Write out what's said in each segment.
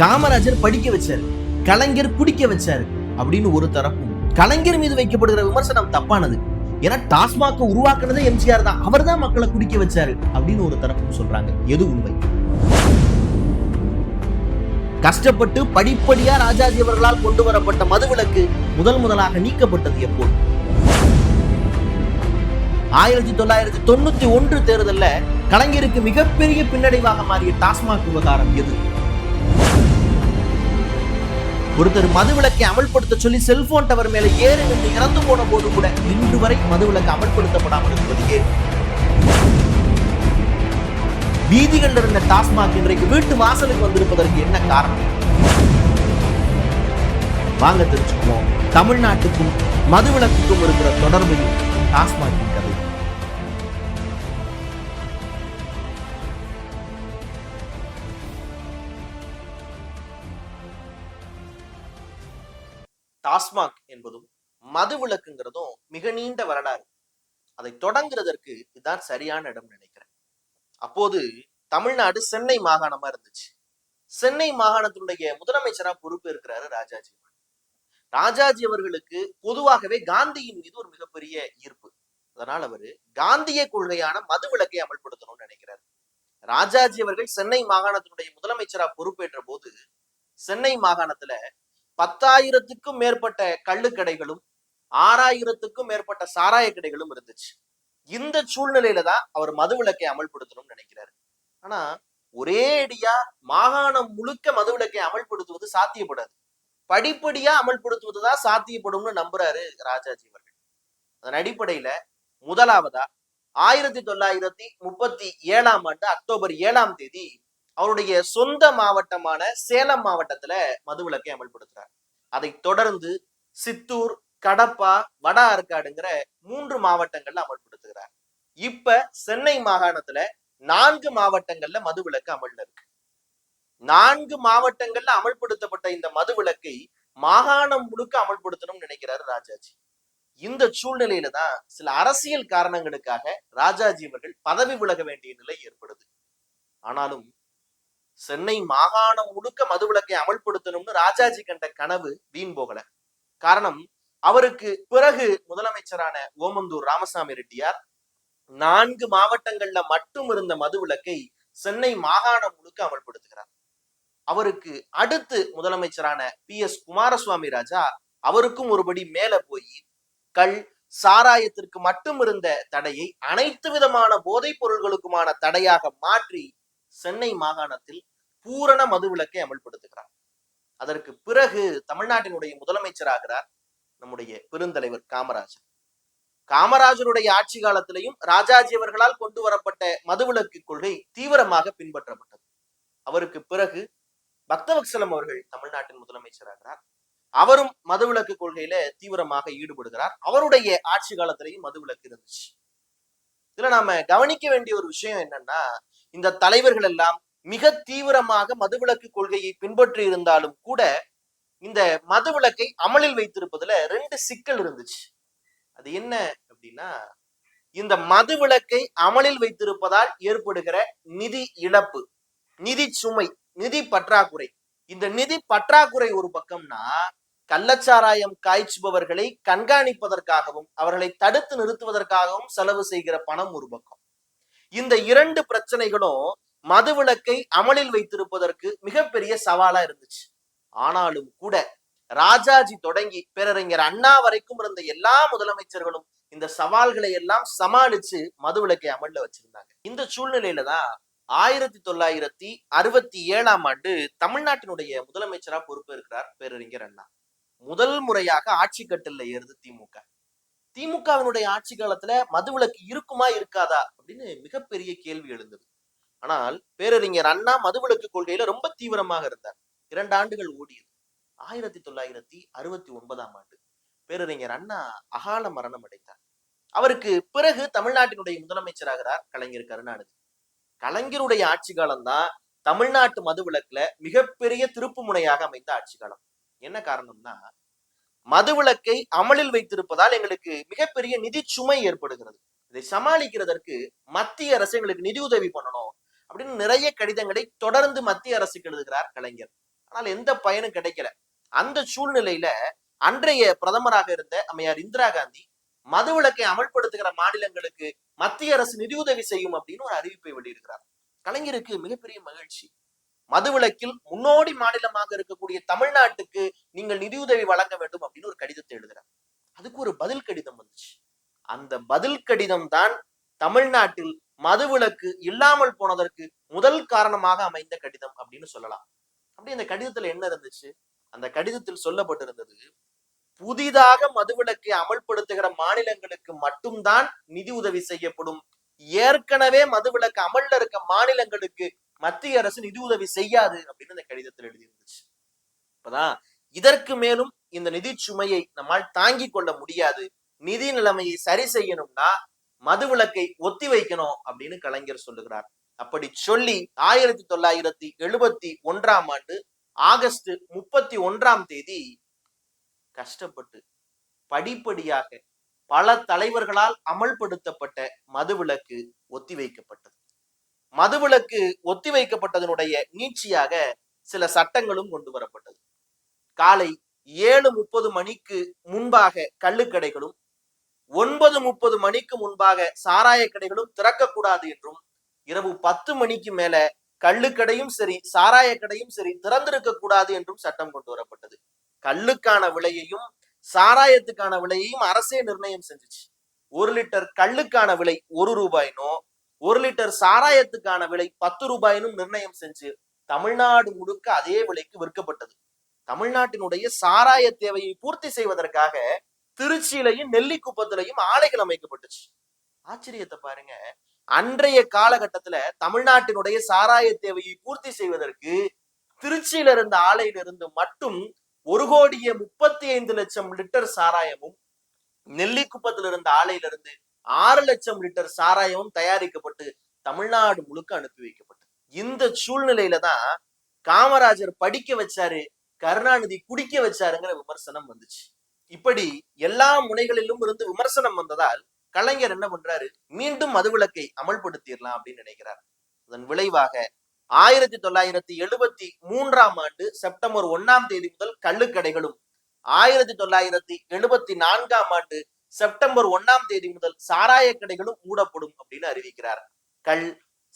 காமராஜர் படிக்க வச்சாரு. கலைஞர் குடிக்க வச்சாரு அப்படின்னு ஒரு தரப்பும். கலைஞர் மீது வைக்கப்படுகிற விமர்சனம் தப்பானது. ஏன்னா டாஸ்மாக உருவாக்குனதே எம்ஜிஆர் தான். அவர் தான் மக்களை குடிக்க வச்சாரு அப்படின்னு ஒரு தரப்பும் சொல்றாங்க. எது உண்மை? கஷ்டப்பட்டு படிப்படியா ராஜாஜி அவர்களால் கொண்டு வரப்பட்ட மதுவிலக்கு முதல் முதலாக நீக்கப்பட்டது எப்போது? ஆயிரத்தி தொள்ளாயிரத்தி தொண்ணூத்தி ஒன்று தேர்தல்ல கலைஞருக்கு மிகப்பெரிய பின்னடைவாக மாறிய டாஸ்மாக் விவகாரம் எது? ஒருத்தர் மதுவிலக்கை அமல்படுத்த சொல்லி செல்போன் டவர் மேல ஏறி நின்று இறந்து போன போது கூட இன்று வரை மதுவிலக்கு அமல்படுத்தப்படாமல் இருப்பது ஏன்? வீதிகளில் இருந்த டாஸ்மாக் இன்றைக்கு வீட்டு வாசலுக்கு வந்திருப்பதற்கு என்ன காரணம்? வாங்க தெரிஞ்சுக்குவோம். தமிழ்நாட்டுக்கும் மதுவிலக்குக்கும் இருக்கிற தொடர்பையும் டாஸ்மாகின் டாஸ்மாக் என்பதும் மது விளக்குங்கிறதும் மிக நீண்ட வரலாறு. அதை தொடங்குறதற்கு இதுதான் சரியான இடம் நினைக்கிறேன். அப்போது தமிழ்நாடு சென்னை மாகாணமா இருந்துச்சு. சென்னை மாகாணத்தினுடைய முதலமைச்சரா பொறுப்பு இருக்கிறாரு ராஜாஜி ராஜாஜி அவர்களுக்கு பொதுவாகவே காந்தியின் மீது ஒரு மிகப்பெரிய ஈர்ப்பு. அதனால் அவரு காந்திய கொள்கையான மது விளக்கை அமல்படுத்தணும்னு நினைக்கிறார். ராஜாஜி அவர்கள் சென்னை மாகாணத்தினுடைய முதலமைச்சரா பொறுப்பேற்ற போது சென்னை மாகாணத்துல பத்தாயிரத்துக்கும் மேற்பட்ட கள்ளுக்கடைகளும் ஆறாயிரத்துக்கும் மேற்பட்ட சாராய கடைகளும் இருந்துச்சு. இந்த சூழ்நிலையில தான் அவர் மது விளக்கை அமல்படுத்தணும்னு நினைக்கிறாரு. ஆனா ஒரே அடியா மாகாணம் முழுக்க மது விளக்கை அமல்படுத்துவது சாத்தியப்படாது. படிப்படியா அமல்படுத்துவதுதான் சாத்தியப்படும்னு நம்புறாரு ராஜாஜி அவர்கள். அதன் அடிப்படையில முதலாவதா ஆயிரத்தி தொள்ளாயிரத்தி முப்பத்தி ஏழாம் ஆண்டு அக்டோபர் ஏழாம் தேதி அவருடைய சொந்த மாவட்டமான சேலம் மாவட்டத்துல மதுவிலக்கை அமல்படுத்துறார். அதை தொடர்ந்து சித்தூர் கடப்பா வட ஆற்காடுங்கிற மூன்று மாவட்டங்கள்ல அமல்படுத்துகிறார். இப்ப சென்னை மாகாணத்துல நான்கு மாவட்டங்கள்ல மதுவிலக்கு அமல்ல இருக்கு. நான்கு மாவட்டங்கள்ல அமல்படுத்தப்பட்ட இந்த மதுவிலக்கை மாகாணம் முழுக்க அமல்படுத்தணும்னு நினைக்கிறாரு ராஜாஜி. இந்த சூழ்நிலையில தான் சில அரசியல் காரணங்களுக்காக ராஜாஜி அவர்கள் பதவி விலக வேண்டிய நிலை ஏற்படுது. ஆனாலும் சென்னை மாகாணம் முழுக்க மதுவிலக்கை அமல்படுத்தணும்னு ராஜாஜி கண்ட கனவு வீண் போகல. காரணம் அவருக்கு பிறகு முதலமைச்சரான ஓமந்தூர் ராமசாமி ரெட்டியார் நான்கு மாவட்டங்கள்ல மட்டும் இருந்த மதுவிலக்கை சென்னை மாகாணம் முழுக்க அமல்படுத்துகிறார். அவருக்கு அடுத்து முதலமைச்சரான பி எஸ் குமாரசுவாமி ராஜா அவருக்கும் ஒருபடி மேல போய் கள் சாராயத்திற்கு மட்டும் இருந்த தடையை அனைத்து விதமான போதைப் பொருள்களுக்குமான தடையாக மாற்றி சென்னை மாகாணத்தில் பூரண மதுவிலக்கை அமல்படுத்துகிறார். அதற்கு பிறகு தமிழ்நாட்டினுடைய முதலமைச்சராகிறார் நம்முடைய பெருந்தலைவர் காமராஜர். காமராஜருடைய ஆட்சி காலத்திலையும் ராஜாஜி அவர்களால் கொண்டு வரப்பட்ட மதுவிலக்கு கொள்கை தீவிரமாக பின்பற்றப்பட்டது. அவருக்கு பிறகு பக்தவத்சலம் அவர்கள் தமிழ்நாட்டின் முதலமைச்சராகிறார். அவரும் மதுவிலக்கு கொள்கையில தீவிரமாக ஈடுபடுகிறார். அவருடைய ஆட்சி காலத்திலையும் மதுவிலக்கு இருந்துச்சு. இதுல நாம கவனிக்க வேண்டிய ஒரு விஷயம் என்னன்னா இந்த தலைவர்கள் எல்லாம் மிக தீவிரமாக மதுவிலக்கு கொள்கையை பின்பற்றி இருந்தாலும் கூட இந்த மதுவிலக்கை அமலில் வைத்திருப்பதுல ரெண்டு சிக்கல் இருந்துச்சு. அது என்ன அப்படின்னா இந்த மதுவிலக்கை அமலில் வைத்திருப்பதால் ஏற்படுகிற நிதி இழப்பு நிதி சுமை நிதி பற்றாக்குறை. இந்த நிதி பற்றாக்குறை ஒரு பக்கம்னா கள்ளச்சாராயம் காய்ச்சுபவர்களை கண்காணிப்பதற்காகவும் அவர்களை தடுத்து நிறுத்துவதற்காகவும் செலவு செய்கிற பணம் ஒரு பக்கம். இந்த இரண்டு பிரச்சனைகளும் மதுவிலக்கை அமலில் வைத்திருப்பதற்கு மிகப்பெரிய சவாலா இருந்துச்சு. ஆனாலும் கூட ராஜாஜி தொடங்கி பேரறிஞர் அண்ணா வரைக்கும் இருந்த எல்லா முதலமைச்சர்களும் இந்த சவால்களை எல்லாம் சமாளிச்சு மதுவிலக்கை அமல்ல வச்சிருந்தாங்க. இந்த சூழ்நிலையில தான் ஆயிரத்தி தொள்ளாயிரத்தி அறுபத்தி ஏழாம் ஆண்டு தமிழ்நாட்டினுடைய முதலமைச்சரா பொறுப்பேற்கிறார் பேரறிஞர் அண்ணா. முதல் முறையாக ஆட்சி கட்டில ஏறுது திமுக. திமுகவினுடைய ஆட்சி காலத்துல மதுவிலக்கு இருக்குமா இருக்காதா அப்படின்னு மிகப்பெரிய கேள்வி எழுந்தது. ஆனால் பேரறிஞர் அண்ணா மதுவிலக்கு கொள்கையில ரொம்ப தீவிரமாக இருந்தார். இரண்டு ஆண்டுகள் ஓடியது. ஆயிரத்தி தொள்ளாயிரத்தி அறுபத்தி ஒன்பதாம் ஆண்டு பேரறிஞர் அண்ணா அகால மரணம் அடைந்தார். அவருக்கு பிறகு தமிழ்நாட்டினுடைய முதலமைச்சராகிறார் கலைஞர் கருணாநிதி. கலைஞருடைய ஆட்சி காலம்தான் தமிழ்நாட்டு மதுவிலக்குல மிகப்பெரிய திருப்பு முனையாக அமைந்த ஆட்சி காலம். என்ன காரணம்னா மதுவிலக்கை அமலில் வைத்திருப்பதால் எங்களுக்கு மிகப்பெரிய நிதி சுமை ஏற்படுகிறது. இதை சமாளிக்கிறதற்கு மத்திய அரசு எங்களுக்கு நிதி உதவி பண்ணணும் அப்படின்னு நிறைய கடிதங்களை தொடர்ந்து மத்திய அரசுக்கு எழுதுகிறார் கலைஞர். ஆனால் எந்த பயனும் கிடைக்கல. அந்த சூழ்நிலையில அன்றைய பிரதமராக இருந்த அம்மையார் இந்திரா காந்தி மதுவிலக்கை அமல்படுத்துகிற மாநிலங்களுக்கு மத்திய அரசு நிதியுதவி செய்யும் அப்படின்னு ஒரு அறிவிப்பை வெளியிடுகிறார். கலைஞருக்கு மிகப்பெரிய மகிழ்ச்சி. மதுவிலக்கில் முன்னோடி மாநிலமாக இருக்கக்கூடிய தமிழ்நாட்டுக்கு நீங்கள் நிதியுதவி வழங்க வேண்டும் அப்படின்னு ஒரு கடிதத்தை எழுதுறாங்க. அதுக்கு ஒரு பதில் கடிதம் வந்துச்சு. அந்த பதில் கடிதம் தான் தமிழ்நாட்டில் மதுவிலக்கு இல்லாமல் போனதற்கு முதல் காரணமாக அமைந்த கடிதம் அப்படின்னு சொல்லலாம். அப்படி அந்த கடிதத்துல என்ன இருந்துச்சு? அந்த கடிதத்தில் சொல்லப்பட்டிருந்தது புதிதாக மதுவிலக்கை அமல்படுத்துகிற மாநிலங்களுக்கு மட்டும்தான் நிதி உதவி செய்யப்படும். ஏற்கனவே மதுவிலக்கு அமல்ல இருக்க மாநிலங்களுக்கு மத்திய அரசு நிதி உதவி செய்யாது அப்படின்னு அந்த கடிதத்தில் எழுதியிருந்துச்சு. அப்பதான் இதற்கு மேலும் இந்த நிதி சுமையை நம்மால் தாங்கிக் கொள்ள முடியாது. நிதி நிலைமையை சரி செய்யணும்னா மதுவிலக்கை ஒத்தி வைக்கணும் அப்படின்னு கலைஞர் சொல்லுகிறார். அப்படி சொல்லி ஆயிரத்தி தொள்ளாயிரத்தி எழுபத்தி ஒன்றாம் ஆண்டு ஆகஸ்ட் முப்பத்தி ஒன்றாம் தேதி கஷ்டப்பட்டு படிப்படியாக பல தலைவர்களால் அமல்படுத்தப்பட்ட மதுவிலக்கு ஒத்திவைக்கப்பட்டது மதுவிலக்கு ஒத்தி வைக்கப்பட்டதனுடைய நீட்சியாக சில சட்டங்களும் கொண்டு வரப்பட்டது. காலை ஏழு முப்பது மணிக்கு முன்பாக கள்ளுக்கடைகளும் ஒன்பது முப்பது மணிக்கு முன்பாக சாராய கடைகளும் திறக்கக்கூடாது என்றும் இரவு பத்து மணிக்கு மேல கள்ளுக்கடையும் சரி சாராய கடையும் சரி திறந்திருக்க கூடாது என்றும் சட்டம் கொண்டு வரப்பட்டது. கல்லுக்கான விலையையும் சாராயத்துக்கான விலையையும் அரசே நிர்ணயம் செஞ்சுச்சு. ஒரு லிட்டர் கல்லுக்கான விலை ஒரு ரூபாயினோ ஒரு லிட்டர் சாராயத்துக்கான விலை பத்து ரூபாயினும் நிர்ணயம் செஞ்சு தமிழ்நாடு முழுக்க அதே விலைக்கு விற்கப்பட்டது. தமிழ்நாட்டினுடைய சாராய தேவையை பூர்த்தி செய்வதற்காக திருச்சியிலையும் நெல்லிக்குப்பத்திலையும் ஆலைகள் அமைக்கப்பட்டுச்சு. ஆச்சரியத்தை பாருங்க. அன்றைய காலகட்டத்துல தமிழ்நாட்டினுடைய சாராய தேவையை பூர்த்தி செய்வதற்கு திருச்சியில இருந்த ஆலையிலிருந்து மட்டும் ஒரு கோடியே முப்பத்தி ஐந்து லட்சம் லிட்டர் சாராயமும் நெல்லிக்குப்பத்தில் இருந்த ஆலையிலிருந்து ஆறு லட்சம் லிட்டர் சாராயமும் தயாரிக்கப்பட்டு தமிழ்நாடு முழுக்க அனுப்பி வைக்கப்பட்டது. இந்த சூழ்நிலையில தான் காமராஜர் படிக்க வச்சாரு கருணாநிதி குடிக்க வச்சாருங்கிற விமர்சனம் வந்துச்சு. இப்படி எல்லா முனைகளிலும் இருந்து விமர்சனம் வந்ததால் கலைஞர் என்ன பண்றாரு? மீண்டும் மதுவிலக்கை அமல்படுத்திடலாம் அப்படின்னு நினைக்கிறார். அதன் விளைவாக ஆயிரத்தி தொள்ளாயிரத்தி எழுபத்தி மூன்றாம் ஆண்டு செப்டம்பர் ஒன்னாம் தேதி முதல் கள்ளுக்கடைகளும் ஆயிரத்தி தொள்ளாயிரத்தி எழுபத்தி நான்காம் ஆண்டு செப்டம்பர் ஒன்னாம் தேதி முதல் சாராய கடைகளும் மூடப்படும் அப்படின்னு அறிவிக்கிறார். கள்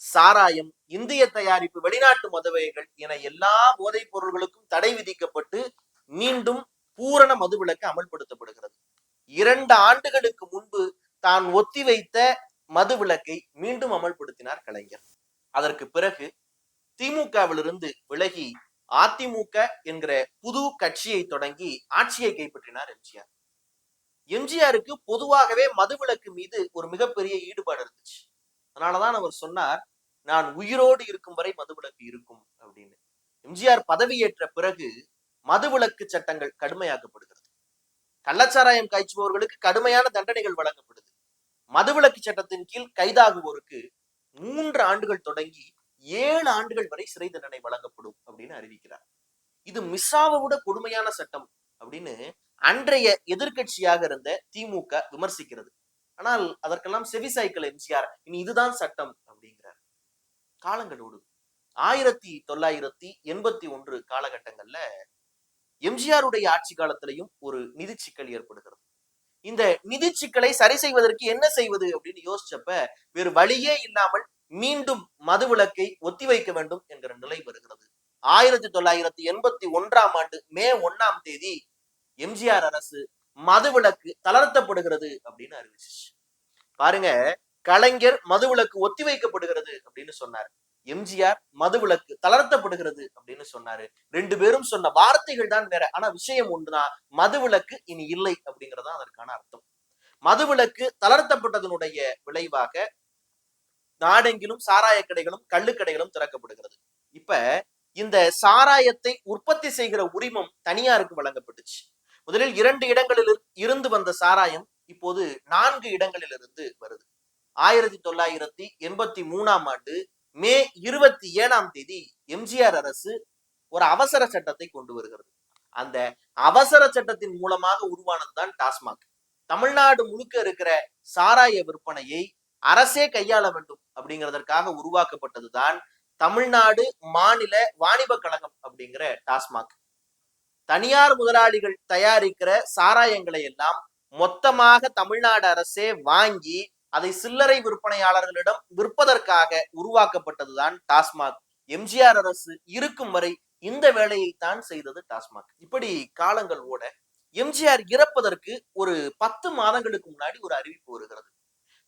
சாராயம் இந்திய தயாரிப்பு வெளிநாட்டு மதுவகைகள் என எல்லா போதைப் பொருள்களுக்கும் தடை விதிக்கப்பட்டு மீண்டும் பூரண மதுவிலக்கு அமல்படுத்தப்படுகிறது. இரண்டு ஆண்டுகளுக்கு முன்பு தான் ஒத்திவைத்த மதுவிலக்கை மீண்டும் அமல்படுத்தினார் கலைஞர். அதற்கு பிறகு திமுகவிலிருந்து விலகி அதிமுக என்கிற புது கட்சியை தொடங்கி ஆட்சியை கைப்பற்றினார் எம்ஜிஆர். எம்ஜிஆருக்கு பொதுவாகவே மதுவிலக்கு மீது ஒரு மிகப்பெரிய ஈடுபாடு இருந்துச்சு. அதனாலதான் அவர் சொன்னார் நான் உயிரோடு இருக்கும் வரை மதுவிலக்கு இருக்கும் அப்படின்னு. எம்ஜிஆர் பதவியேற்ற பிறகு மதுவிலக்கு சட்டங்கள் கடுமையாக்கப்படுகிறது. கள்ளச்சாராயம் காய்ச்சுபவர்களுக்கு கடுமையான தண்டனைகள் வழங்கப்படுது. மதுவிலக்கு சட்டத்தின் கீழ் கைதாகுவோருக்கு மூன்று ஆண்டுகள் தொடங்கி ஏழு ஆண்டுகள் வரை சிறை தண்டனை வழங்கப்படும் அப்படின்னு அறிவிக்கிறார். இது மிஸ்ஸாவை விட கொடுமையான சட்டம் அப்படின்னு அன்றைய எதிர்கட்சியாக இருந்த திமுக விமர்சிக்கிறது. ஆனால் அதற்கெல்லாம் செவிசாய்க்கல் எம்ஜிஆர். இனி இதுதான் சட்டம் அப்படிங்கிறார். காலங்களோடு ஆயிரத்தி தொள்ளாயிரத்தி எண்பத்தி ஒன்று காலகட்டங்கள்ல எம்ஜிஆருடைய ஆட்சி காலத்திலையும் ஒரு நிதி சிக்கல் ஏற்படுகிறது. இந்த நிதி சிக்கலை சரி செய்வதற்கு என்ன செய்வது அப்படின்னு யோசிச்சப்ப வேறு வழியே இல்லாமல் மீண்டும் மதுவிலக்கை ஒத்திவைக்க வேண்டும் என்கிற நிலை வருகிறது. ஆயிரத்தி தொள்ளாயிரத்தி எண்பத்தி ஒன்றாம் ஆண்டு மே ஒன்னாம் தேதி எம்ஜிஆர் அரசு மதுவிலக்கு தளர்த்தப்படுகிறது அப்படின்னு அறிவிச்சிச்சு. பாருங்க கலைஞர் மதுவிலக்கு ஒத்திவைக்கப்படுகிறது அப்படின்னு சொன்னார். எம்ஜிஆர் மதுவிலக்கு தளர்த்தப்படுகிறது அப்படின்னு சொன்னாரு. ரெண்டு பேரும் சொன்ன வார்த்தைகள் தான் வேற. ஆனா விஷயம் ஒன்றுதான் மதுவிலக்கு இனி இல்லை அப்படிங்கறதான் அதற்கான அர்த்தம். மதுவிலக்கு தளர்த்தப்பட்டதனுடைய விளைவாக நாடெங்கிலும் சாராய கடைகளும் கள்ளுக்கடைகளும் திறக்கப்படுகிறது. இப்ப இந்த சாராயத்தை உற்பத்தி செய்கிற உரிமம் தனியாருக்கு வழங்கப்பட்டுச்சு. முதலில் இரண்டு இடங்களில் இருந்து வந்த சாராயம் இப்போது நான்கு இடங்களிலிருந்து வருது. ஆயிரத்தி தொள்ளாயிரத்தி எண்பத்தி மூணாம் ஆண்டு மே இருபத்தி ஏழாம் தேதி எம்ஜிஆர் அரசு ஒரு அவசர சட்டத்தை கொண்டு வருகிறது. அந்த அவசர சட்டத்தின் மூலமாக உருவானதுதான் டாஸ்மாக். தமிழ்நாடு முழுக்க இருக்கிற சாராய விற்பனையை அரசே கையாள வேண்டும் அப்படிங்கிறதற்காக உருவாக்கப்பட்டதுதான் தமிழ்நாடு மாநில வாணிப கழகம் அப்படிங்கிற டாஸ்மாக். தனியார் முதலாளிகள் தயாரிக்கிற சாராயங்களை எல்லாம் மொத்தமாக தமிழ்நாடு அரசே வாங்கி அதை சில்லறை விற்பனையாளர்களிடம் விற்பதற்காக உருவாக்கப்பட்டதுதான் டாஸ்மாக். எம்ஜிஆர் அரசு இருக்கும் வரை இந்த வேலையை தான் செய்தது டாஸ்மாக். இப்படி காலங்கள் ஓட எம்ஜிஆர் இறப்பதற்கு ஒரு பத்து மாதங்களுக்கு முன்னாடி ஒரு அறிவிப்பு வருகிறது.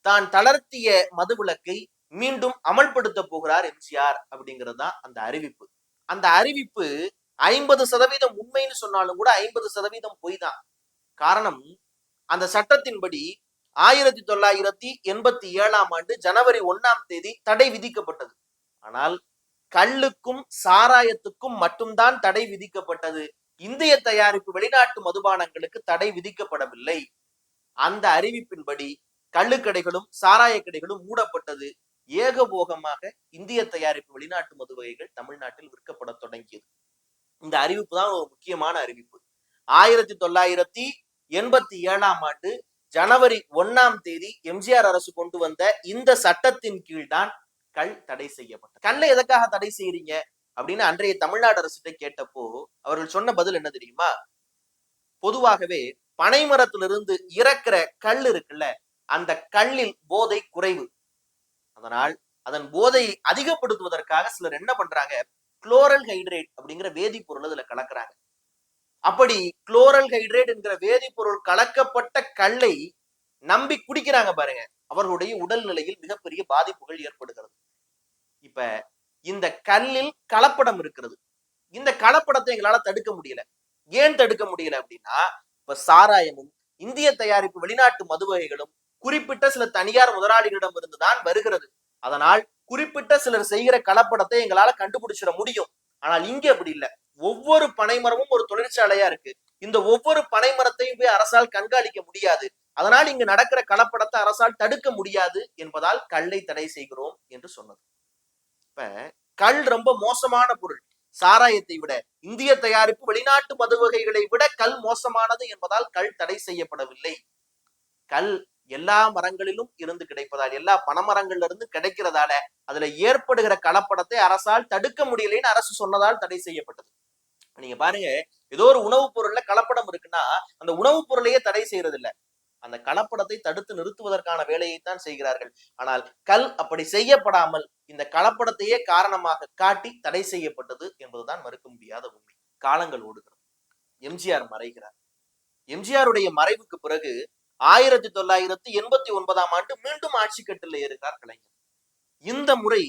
தான் தளர்த்திய மதுவிலக்கை மீண்டும் அமல்படுத்த போகிறார் எம்ஜிஆர் அப்படிங்கிறது தான் அந்த அறிவிப்பு. அந்த அறிவிப்பு ஐம்பது சதவீதம் உண்மைன்னு சொன்னாலும் கூட ஐம்பது சதவீதம் பொய் தான் காரணம் அந்த சட்டத்தின்படி ஆயிரத்தி தொள்ளாயிரத்தி எண்பத்தி ஏழாம் ஆண்டு ஜனவரி ஒண்ணாம் தேதி தடை விதிக்கப்பட்டது. ஆனால் கல்லுக்கும் சாராயத்துக்கும் மட்டும்தான் தடை விதிக்கப்பட்டது. இந்திய தயாரிப்பு வெளிநாட்டு மதுபானங்களுக்கு தடை விதிக்கப்படவில்லை. அந்த அறிவிப்பின்படி கள்ளுக்கடைகளும் சாராய கடைகளும் மூடப்பட்டது. ஏகபோகமாக இந்திய தயாரிப்பு வெளிநாட்டு மது வகைகள் தமிழ்நாட்டில் விற்கப்பட தொடங்கியது. இந்த அறிவிப்பு தான் ஒரு முக்கியமான அறிவிப்பு. ஆயிரத்தி தொள்ளாயிரத்தி எண்பத்தி ஏழாம் ஆண்டு ஜனவரி ஒண்ணாம் தேதி எம்ஜிஆர் அரசு கொண்டு வந்த இந்த சட்டத்தின் கீழ்தான் கல் தடை செய்யப்பட்டது. கல்லை எதற்காக தடை செய்யறீங்க அப்படின்னு அன்றைய தமிழ்நாடு அரசிட்ட கேட்டப்போ அவர்கள் சொன்ன பதில் என்ன தெரியுமா? பொதுவாகவே பனைமரத்திலிருந்து இறக்குற கல் இருக்குல்ல அந்த கல்லில் போதை குறைவு. அதனால் அதன் போதையை அதிகப்படுத்துவதற்காக சிலர் என்ன பண்றாங்க? குளோரல் ஹைட்ரேட் அப்படிங்கிற வேதிப்பொருள் அதுல கலக்குறாங்க. அப்படி குளோரல் ஹைட்ரேட் என்கிற வேதிப்பொருள் கலக்கப்பட்ட கல்லை நம்பி குடிக்கிறாங்க பாருங்க. அவர்களுடைய உடல் நிலையில் மிகப்பெரிய பாதிப்புகள் ஏற்படுகிறது. இப்ப இந்த கல்லில் கலப்படம் இருக்கிறது. இந்த கலப்படத்தை எங்களால தடுக்க முடியல. ஏன் தடுக்க முடியல அப்படின்னா இப்ப சாராயமும் இந்திய தயாரிப்பு வெளிநாட்டு மது வகைகளும் குறிப்பிட்ட சில தனியார் முதலாளிகளிடம் இருந்து தான் வருகிறது. அதனால் குறிப்பிட்ட சிலர் செய்கிற கலப்படத்தை எங்களால கண்டுபிடிச்சிட முடியும். ஆனால் இங்க அப்படி இல்லை. ஒவ்வொரு பனைமரமும் ஒரு தொழிற்சாலையா இருக்கு. இந்த ஒவ்வொரு பனைமரத்தையும் போய் அரசால் கண்காணிக்க முடியாது. அதனால் இங்கு நடக்கிற கலப்படத்தை அரசால் தடுக்க முடியாது என்பதால் கல்லை தடை செய்கிறோம் என்று சொன்னது. இப்ப கல் ரொம்ப மோசமான பொருள். சாராயத்தை விட இந்திய தயாரிப்பு வெளிநாட்டு மது வகைகளை விட கல் மோசமானது என்பதால் கல் தடை செய்யப்படவில்லை. கல் எல்லா மரங்களிலும் இருந்து கிடைப்பதால் எல்லா பனைமரங்கள்ல இருந்து கிடைக்கிறதால அதுல ஏற்படுகிற கலப்படத்தை அரசால் தடுக்க முடியலைன்னு அரசு சொன்னதால் தடை செய்யப்பட்டது. நீங்க பாருங்க ஏதோ ஒரு உணவுப் பொருள்ல கலப்படம் இருக்குன்னா அந்த உணவுப் பொருளையே தடை செய்யறது இல்ல அந்த கலப்படத்தை தடுத்து நிறுத்துவதற்கான வேலையைத்தான் செய்கிறார்கள். ஆனால் கல் அப்படி செய்யப்படாமல் இந்த கலப்படத்தையே காரணமாக காட்டி தடை செய்யப்பட்டது என்பதுதான் மறுக்க முடியாத உண்மை. காலங்கள் ஓடுகிறது. எம்ஜிஆர் மறைகிறார். எம்ஜிஆருடைய மறைவுக்கு பிறகு ஆயிரத்தி தொள்ளாயிரத்தி எண்பத்தி ஒன்பதாம் ஆண்டு மீண்டும் ஆட்சி கட்டில் ஏறுகிறார் கலைஞர். இந்த முறை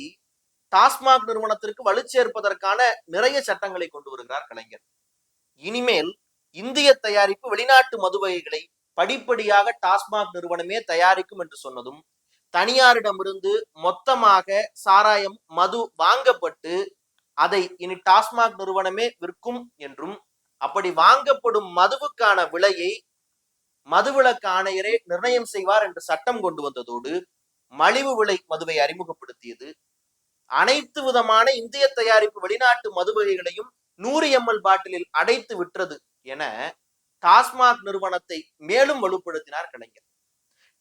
டாஸ்மாக் நிறுவனத்திற்கு வலுச்சேர்ப்பதற்கான நிறைய சட்டங்களை கொண்டு வருகிறார் கலைஞர். இனிமேல் இந்திய தயாரிப்பு வெளிநாட்டு மது வகைகளை படிப்படியாக டாஸ்மாக் நிறுவனமே தயாரிக்கும் என்று சொன்னதும் தனியாரிடமிருந்து மொத்தமாக சாராயம் மது வாங்கப்பட்டு அதை இனி டாஸ்மாக் நிறுவனமே விற்கும் என்றும் அப்படி வாங்கப்படும் மதுவுக்கான விலையை மதுவிலக்கு ஆணையரே நிர்ணயம் செய்வார் என்று சட்டம் கொண்டு வந்ததோடு மலிவு விலை மதுவை அறிமுகப்படுத்தியது. அனைத்து விதமான இந்திய தயாரிப்பு வெளிநாட்டு மது வகைகளையும் நூறு எம்எல் பாட்டிலில் அடைத்து விற்றது என டாஸ்மாக் நிறுவனத்தை மேலும் வலுப்படுத்தினார் கலைஞர்.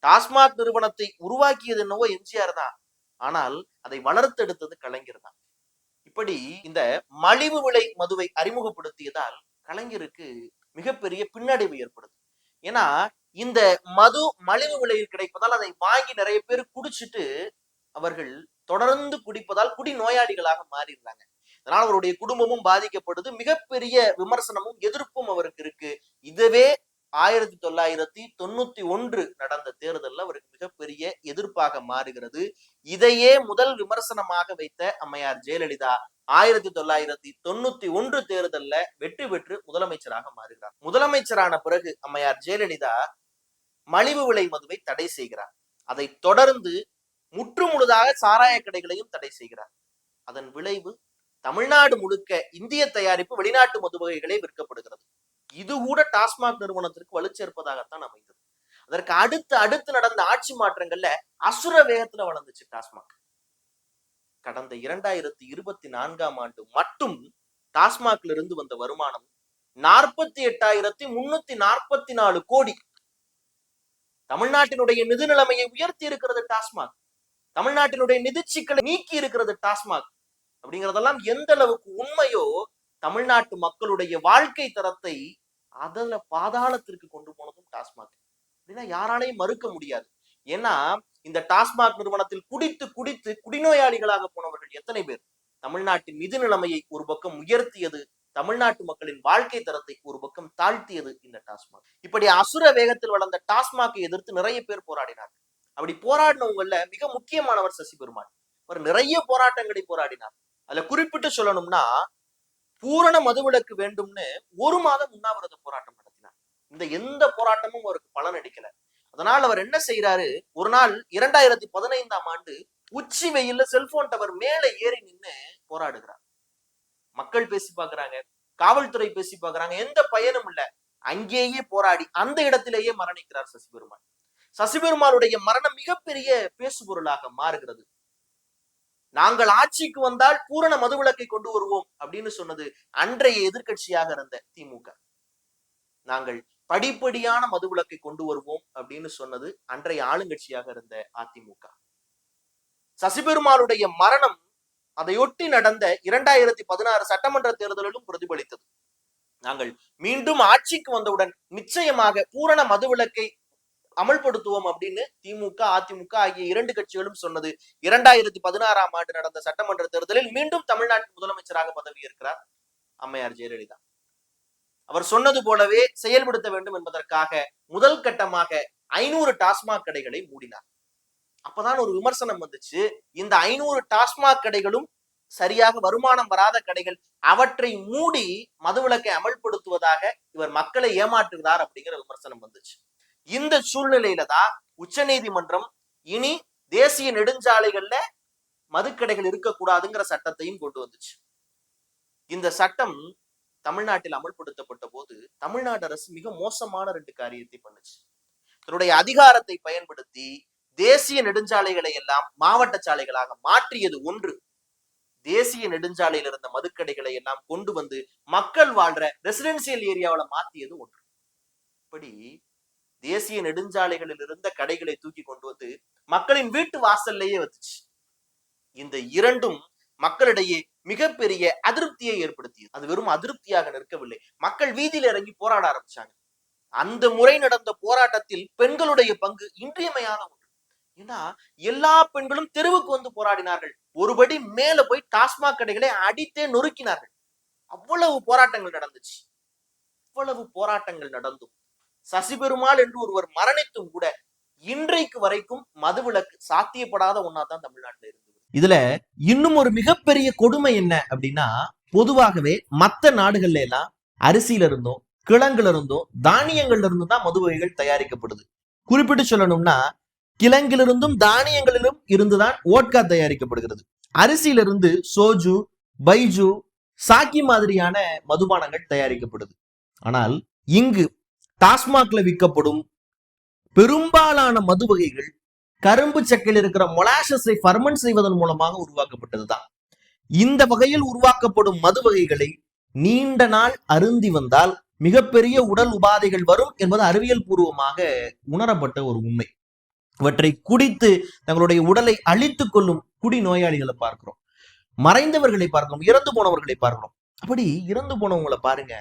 டாஸ்மாக் நிறுவனத்தை உருவாக்கியது என்னவோ எம்ஜிஆர் தான். ஆனால் அதை வளர்த்தெடுத்தது கலைஞர் தான். இப்படி இந்த மலிவு விலை மதுவை அறிமுகப்படுத்தியதால் கலைஞருக்கு மிகப்பெரிய பின்னடைவு ஏற்படுது. ஏன்னா இந்த மது மலிவு விலையில் கிடைப்பதால் அதை வாங்கி நிறைய பேர் குடிச்சிட்டு அவர்கள் தொடர்ந்து குடிப்பதால் குடி நோயாளிகளாக மாறிடுறாங்க. இதனால் அவருடைய குடும்பமும் பாதிக்கப்படுது. மிகப்பெரிய விமர்சனமும் எதிர்ப்பும் அவருக்கு இருக்கு. இதுவே ஆயிரத்தி தொள்ளாயிரத்தி தொண்ணூத்தி ஒன்று நடந்த தேர்தலில் அவருக்கு மிகப்பெரிய எதிர்ப்பாக மாறுகிறது. இதையே முதல் விமர்சனமாக வைத்த அம்மையார் ஜெயலலிதா ஆயிரத்தி தொள்ளாயிரத்தி தொண்ணூத்தி ஒன்று தேர்தல்ல வெற்றி பெற்று முதலமைச்சராக மாறுகிறார். முதலமைச்சரான பிறகு அம்மையார் ஜெயலலிதா மலிவு விலை மதுவை தடை செய்கிறார். அதை தொடர்ந்து முற்று முழுதாக சாராய கடைகளையும் தடை செய்கிறார். அதன் விளைவு தமிழ்நாடு முழுக்க இந்திய தயாரிப்பு வெளிநாட்டு மது வகைகளே விற்கப்படுகிறது. இது கூட டாஸ்மாக் நிறுவனத்திற்கு வலுச்சேர்ப்பதாகத்தான் அமைந்தது. அதற்கு அடுத்து அடுத்து நடந்த ஆட்சி மாற்றங்கள்ல அசுர வேகத்துல வளர்ந்துச்சு டாஸ்மாக். கடந்த இரண்டாயிரத்தி இருபத்தி நான்காம் ஆண்டு மட்டும் டாஸ்மாக்ல இருந்து வந்த வருமானம் நாற்பத்தி எட்டாயிரத்தி முன்னூத்தி நாற்பத்தி நாலு கோடி. தமிழ்நாட்டினுடைய நிதி நிலைமையை உயர்த்தி இருக்கிறது டாஸ்மாக். தமிழ்நாட்டினுடைய நிதிச்சிக்கலை நீக்கி இருக்கிறது டாஸ்மாக். அப்படிங்கறதெல்லாம் எந்த அளவுக்கு உண்மையோ தமிழ்நாட்டு மக்களுடைய வாழ்க்கை தரத்தை அதில் பாதாளத்திற்கு கொண்டு போனதும் டாஸ்மாக். அப்படின்னா யாராலையும் மறுக்க முடியாது. ஏன்னா இந்த டாஸ்மாக் நிறுவனத்தில் குடித்து குடித்து குடிநோயாளிகளாக போனவர்கள் எத்தனை பேர்? தமிழ்நாட்டின் நிதி நிலைமையை ஒரு பக்கம் உயர்த்தியது தமிழ்நாட்டு மக்களின் வாழ்க்கை தரத்தை ஒரு பக்கம் தாழ்த்தியது இந்த டாஸ்மாக். இப்படி அசுர வேகத்தில் வளர்ந்த டாஸ்மாகை எதிர்த்து நிறைய பேர் போராடினார் அப்படி போராடினவங்கள மிக முக்கியமானவர் சசி பெருமாள் அவர் நிறைய போராட்டங்களை போராடினார். அதுல குறிப்பிட்டு சொல்லணும்னா பூரண மதுவிலக்கு வேண்டும்னு ஒரு மாதம் உண்ணாவிரத போராட்டம் நடத்தினார். இந்த எந்த போராட்டமும் அவருக்கு பலன் அடிக்கல அதனால் அவர் என்ன செய்யறாரு ஒரு நாள் இரண்டாயிரத்தி பதினைந்தாம் ஆண்டு உச்சி வெயில்ல செல்போன் டவர் மேல ஏறி நின்னு போராடுகிறார். மக்கள் பேசி பாக்குறாங்க காவல்துறை பேசி பாக்குறாங்க எந்த பயனும் இல்ல. அங்கேயே போராடி அந்த இடத்திலேயே மரணிக்கிறார் சசிபெருமாள் சசிபெருமாளுடைய மரணம் மிகப்பெரிய பேசுபொருளாக மாறுகிறது. நாங்கள் ஆட்சிக்கு வந்தால் பூரண மதுவிலக்கை கொண்டு வருவோம் அப்படின்னு சொன்னது அன்றைய எதிர்க்கட்சியாக இருந்த திமுக நாங்கள் படிப்படியான மதுவிலக்கை கொண்டு வருவோம் அப்படின்னு சொன்னது அன்றைய ஆளுங்கட்சியாக இருந்த அதிமுக. சசிபெருமாளுடைய மரணம் அதையொட்டி நடந்த இரண்டாயிரத்தி பதினாறு சட்டமன்ற தேர்தலிலும் பிரதிபலித்தது. நாங்கள் மீண்டும் ஆட்சிக்கு வந்தவுடன் நிச்சயமாக பூரண மதுவிலக்கை அமல்படுத்துவோம் அப்படின்னு திமுக அதிமுக ஆகிய இரண்டு கட்சிகளும் சொன்னது. இரண்டாயிரத்தி பதினாறாம் ஆண்டு நடந்த சட்டமன்ற தேர்தலில் மீண்டும் தமிழ்நாட்டு முதலமைச்சராக பதவியேற்கிறார் அம்மையார் ஜெயலலிதா. அவர் சொன்னது போலவே செயல்படுத்த வேண்டும் என்பதற்காக முதல் கட்டமாக ஐநூறு டாஸ்மாக் கடைகளை மூடினார். அப்பதான் ஒரு விமர்சனம் வந்துச்சு இந்த ஐநூறு டாஸ்மாக் கடைகளும் சரியாக வருமானம் வராத கடைகள் அவற்றை மூடி மதுவிலக்கை அமல்படுத்துவதாக இவர் மக்களை ஏமாற்றுகிறார் அப்படிங்கிற விமர்சனம் வந்துச்சு. இந்த சூழ்நிலையில தான் உச்சநீதிமன்றம் இனி தேசிய நெடுஞ்சாலைகள்ல மதுக்கடைகள் இருக்கக்கூடாதுங்கிற சட்டத்தையும் கொண்டு வந்துச்சு. இந்த சட்டம் தமிழ்நாட்டில் அமல்படுத்தப்பட்ட போது தமிழ்நாடு அரசு மிக மோசமான ரெண்டு காரியத்தை பண்ணுச்சு. தன்னுடைய அதிகாரத்தை பயன்படுத்தி தேசிய நெடுஞ்சாலைகளை எல்லாம் மாவட்ட சாலைகளாக மாற்றியது ஒன்று. தேசிய நெடுஞ்சாலையில் இருந்த மதுக்கடைகளை எல்லாம் கொண்டு வந்து மக்கள் வாழ்ற ரெசிடென்சியல் ஏரியாவில் மாத்தியது ஒன்று. இப்படி தேசிய நெடுஞ்சாலைகளில் இருந்த கடைகளை தூக்கி கொண்டு வந்து மக்களின் வீட்டு வாசல்லையே வந்துச்சு இந்த இரண்டும் மக்களிடையே மிகப்பெரிய அதிருப்தியை ஏற்படுத்தியது. அது வெறும் அதிருப்தியாக நிற்கவில்லை. மக்கள் வீதியில இறங்கி போராட ஆரம்பிச்சாங்க. அந்த முறை நடந்த போராட்டத்தில் பெண்களுடைய பங்கு இன்றியமையாத ஒன்று. ஏன்னா எல்லா பெண்களும் தெருவுக்கு வந்து போராடினார்கள். ஒருபடி மேல போய் டாஸ்மாக் கடைகளை அடித்தே நொறுக்கினார்கள். அவ்வளவு போராட்டங்கள் நடந்துச்சு. அவ்வளவு போராட்டங்கள் நடந்தும். சசிபெருமாள் என்று ஒருவர் மரணித்தும் கூட இன்றைக்கு வரைக்கும் மதுவிலக்கு சாத்தியப்படாத ஒன்னா தான் தமிழ்நாட்டில் இருந்தது இதுல இன்னும் ஒரு மிகப்பெரிய கொடுமை என்ன அப்படின்னா பொதுவாகவே மத்த நாடுகள்ல எல்லாம் அரிசியில இருந்தும் கிழங்குல இருந்தும் தானியங்கள்ல இருந்தும் தான் மது வகைகள் தயாரிக்கப்படுது. குறிப்பிட்டு சொல்லணும்னா கிழங்கிலிருந்தும் தானியங்களிலும் இருந்துதான் ஓட்கா தயாரிக்கப்படுகிறது. அரிசியிலிருந்து சோஜு பைஜு சாக்கி மாதிரியான மதுபானங்கள் தயாரிக்கப்படுது. ஆனால் இங்கு டாஸ்மாக்ல விற்கப்படும் பெரும்பாலான மது வகைகள் கரும்பு சக்கையில் இருக்கிற மொலாசஸை ஃபர்மன் செய்வதன் மூலமாக உருவாக்கப்பட்டதுதான். இந்த வகையில் உருவாக்கப்படும் மது வகைகளை நீண்ட நாள் அருந்தி வந்தால் மிகப்பெரிய உடல் உபாதைகள் வரும் என்பது அறிவியல் பூர்வமாக உணரப்பட்ட ஒரு உண்மை. இவற்றை குடித்து தங்களுடைய உடலை அழித்துக் கொள்ளும் குடி நோயாளிகளை பார்க்கிறோம். மறைந்தவர்களை பார்க்கிறோம் இறந்து போனவர்களை பார்க்கிறோம். அப்படி இறந்து போனவங்களை பாருங்க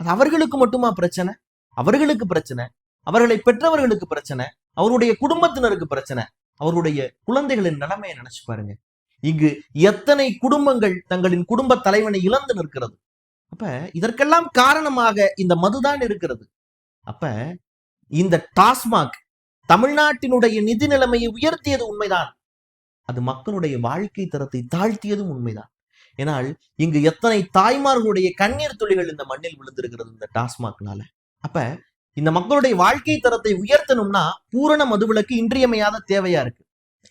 அது அவர்களுக்கு மட்டுமா பிரச்சனை? அவர்களுக்கு பிரச்சனை. அவர்களை பெற்றவர்களுக்கு பிரச்சனை. அவருடைய குடும்பத்தினருக்கு பிரச்சனை. அவருடைய குழந்தைகளின் நிலைமையை நினைச்சு பாருங்க. இங்கு எத்தனை குடும்பங்கள் தங்களின் குடும்ப தலைவனை இழந்து நிற்கிறது. அப்ப இதற்கெல்லாம் காரணமாக இந்த மதுதான் இருக்கிறது. அப்ப இந்த டாஸ்மாக் தமிழ்நாட்டினுடைய நிதி நிலைமையை உயர்த்தியது உண்மைதான். அது மக்களுடைய வாழ்க்கை தரத்தை தாழ்த்தியதும் உண்மைதான். ஏனால் இங்கு எத்தனை தாய்மார்களுடைய கண்ணீர் துளிகள் இந்த மண்ணில் விழுந்திருக்கிறது இந்த டாஸ்மாக்னால. அப்ப இந்த மக்களுடைய வாழ்க்கை தரத்தை உயர்த்தணும்னா பூரண மதுவிலக்கு இன்றியமையாத தேவையா இருக்கு.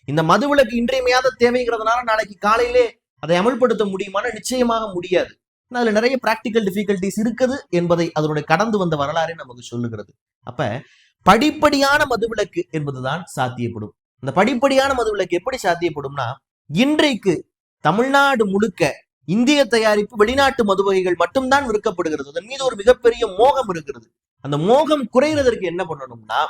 இந்த மதுவிலக்கு இன்றியமையாத தேவைங்கிறதுனால நாளைக்கு காலையிலே அதை அமல்படுத்த முடியுமான நிச்சயமாக முடியாது. அதுல நிறைய பிராக்டிக்கல் டிஃபிகல்டிஸ் இருக்குது என்பதை அதனுடைய கடந்து வந்த வரலாறே நமக்கு சொல்லுகிறது. அப்ப படிப்படியான மதுவிலக்கு என்பதுதான் சாத்தியப்படும். இந்த படிப்படியான மதுவிலக்கு எப்படி சாத்தியப்படும்னா இன்றைக்கு தமிழ்நாடு முழுக்க இந்திய தயாரிப்பு வெளிநாட்டு மது வகைகள் மட்டும்தான் விற்கப்படுகிறது. அதன் மீது ஒரு மிகப்பெரிய மோகம் இருக்கிறது. அந்த மோகம் குறைகிறதற்கு என்ன பண்ணணும்னா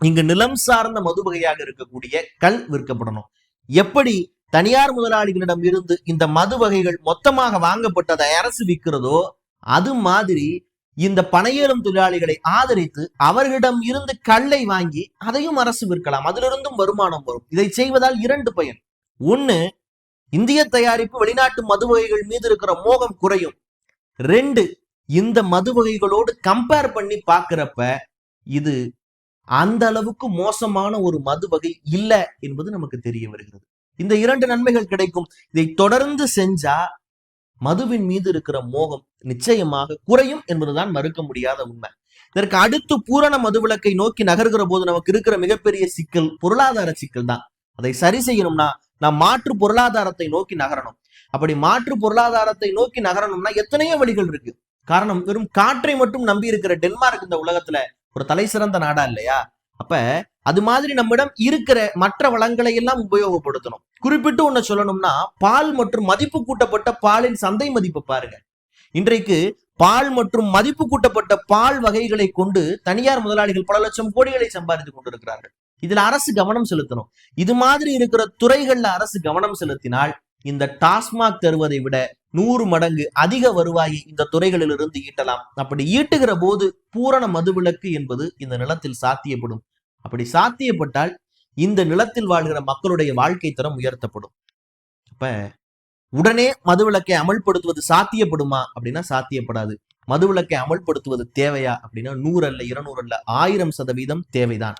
இங்கு நிலம் சார்ந்த மது வகையாக இருக்கக்கூடிய கல் விற்கப்படணும். எப்படி? தனியார் முதலாளிகளிடம் இருந்து இந்த மது வகைகள் மொத்தமாக வாங்கப்பட்டதை அரசு விற்கிறதோ அது மாதிரி இந்த பனையேறும் தொழிலாளிகளை ஆதரித்து அவர்களிடம் இருந்து கல்லை வாங்கி அதையும் அரசு விற்கலாம். அதிலிருந்தும் வருமானம் வரும். இதை செய்வதால் இரண்டு பயன். ஒண்ணு இந்திய தயாரிப்பு வெளிநாட்டு மது வகைகள் மீது இருக்கிற மோகம் குறையும். ரெண்டு இந்த மது வகைகளோடு கம்பேர் பண்ணி பார்க்குறப்ப இது அந்த அளவுக்கு மோசமான ஒரு மது வகை இல்லை என்பது நமக்கு தெரிய வருகிறது. இந்த இரண்டு நன்மைகள் கிடைக்கும். இதை தொடர்ந்து செஞ்சா மதுவின் மீது இருக்கிற மோகம் நிச்சயமாக குறையும் என்பதுதான் மறுக்க முடியாத உண்மை. இதற்கு அடுத்து பூரண மதுவிலக்கை நோக்கி நகர்கிற போது நமக்கு இருக்கிற மிகப்பெரிய சிக்கல் பொருளாதார சிக்கல் தான். அதை சரி செய்யணும்னா நாம் மாற்று பொருளாதாரத்தை நோக்கி நகரணும். அப்படி மாற்று பொருளாதாரத்தை நோக்கி நகரணும்னா எத்தனையோ வழிகள் இருக்கு. காரணம் வெறும் காற்றை மட்டும் நம்பி இருக்கிற டென்மார்க் இந்த உலகத்துல ஒரு தலை சிறந்த நாடா இல்லையா? அப்ப அது மாதிரி நம்மிடம் இருக்கிற மற்ற வளங்களை எல்லாம் உபயோகப்படுத்தணும். குறிப்பிட்டு ஒண்ணு சொல்லணும்னா பால் மற்றும் மதிப்பு கூட்டப்பட்ட பாலின் சந்தை மதிப்பு பாருங்க. இன்றைக்கு பால் மற்றும் மதிப்பு கூட்டப்பட்ட பால் வகைகளை கொண்டு தனியார் முதலாளிகள் பல லட்சம் கோடிகளை சம்பாதித்துக் கொண்டிருக்கிறார்கள். இதுல அரசு கவனம் செலுத்தணும். இது மாதிரி இருக்கிற துறைகள்ல அரசு கவனம் செலுத்தினால் இந்த டாஸ்மாக் தருவதை விட நூறு மடங்கு அதிக வருவாயை இந்த துறைகளிலிருந்து ஈட்டலாம். அப்படி ஈட்டுகிற போது பூரண மதுவிலக்கு என்பது இந்த நிலத்தில் சாத்தியப்படும். அப்படி சாத்தியப்பட்டால் இந்த நிலத்தில் வாழ்கிற மக்களுடைய வாழ்க்கை தரம் உயர்த்தப்படும். அப்ப உடனே மதுவிலக்கை அமல்படுத்துவது சாத்தியப்படுமா அப்படின்னா சாத்தியப்படாது. மதுவிலக்கை அமல்படுத்துவது தேவையா அப்படின்னா நூறு அல்ல இருநூறு அல்ல ஆயிரம் சதவீதம் தேவைதான்.